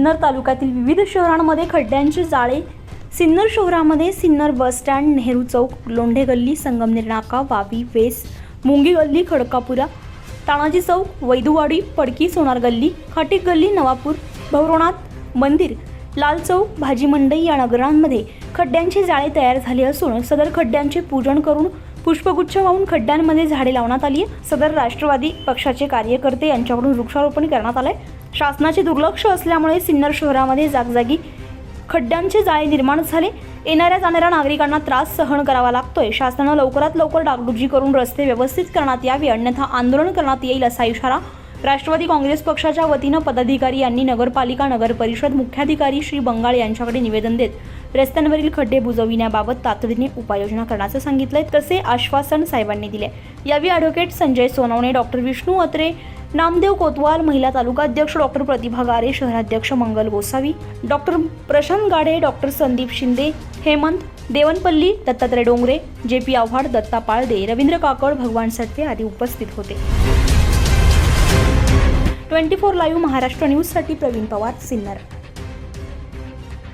सिन्नर तालुक्यातील विविध शहरांमध्ये खड्ड्यांचे जाळे. सिन्नर शहरामध्ये सिन्नर बस स्टँड नेहरू चौक लोंढे गल्ली संगमनेर नाका वावी वेस मुंगी गल्ली खडकापुरा तानाजी चौक वैधुवाडी पडकी सोनार गल्ली खाटीक गल्ली नवापूर भवरोणात मंदिर लाल चौक भाजी मंडई या नगरांमध्ये खड्ड्यांचे जाळे तयार झाले असून सदर खड्ड्यांचे पूजन करून पुष्पगुच्छ वाहून खड्ड्यांमध्ये झाडे लावण्यात आली सदर राष्ट्रवादी पक्षाचे कार्यकर्ते यांच्याकडून वृक्षारोपण करण्यात आलंय. शासनाचे दुर्लक्ष असल्यामुळे सिन्नर शहरामध्ये जागजागी खड्ड्यांचे जाळे निर्माण झाले. येणाऱ्या जाणाऱ्या नागरिकांना त्रास सहन करावा लागतोय. शासनानं लवकरात लवकर डागडुजी करून रस्ते व्यवस्थित करण्यात यावे. अन्यथा आंदोलन करण्यात येईल असा इशारा राष्ट्रवादी काँग्रेस पक्षाच्या वतीनं पदाधिकारी यांनी नगरपालिका नगर परिषद मुख्याधिकारी श्री बंगाळ यांच्याकडे निवेदन देत रस्त्यांवरील खड्डे बुजविण्याबाबत तातडीने उपाययोजना करण्याचं सांगितलंय. तसे आश्वासन साहेबांनी दिले. यावेळी ॲडव्होकेट संजय सोनवणे डॉक्टर विष्णू अत्रे नामदेव कोतवाल महिला तालुका अध्यक्ष डॉक्टर प्रतिभा गारे शहराध्यक्ष Mangal Gosavi doctor Prashant Gade doctor Sandeep Shinde Hemant Devanpalli Dattatray Dongre J P Awhad Datta Palde Ravindra Kakad Bhagwan Satwe आदी उपस्थित होते. ट्वेंटी फोर लाईव्ह महाराष्ट्र न्यूजसाठी प्रवीण पवार सिन्नर.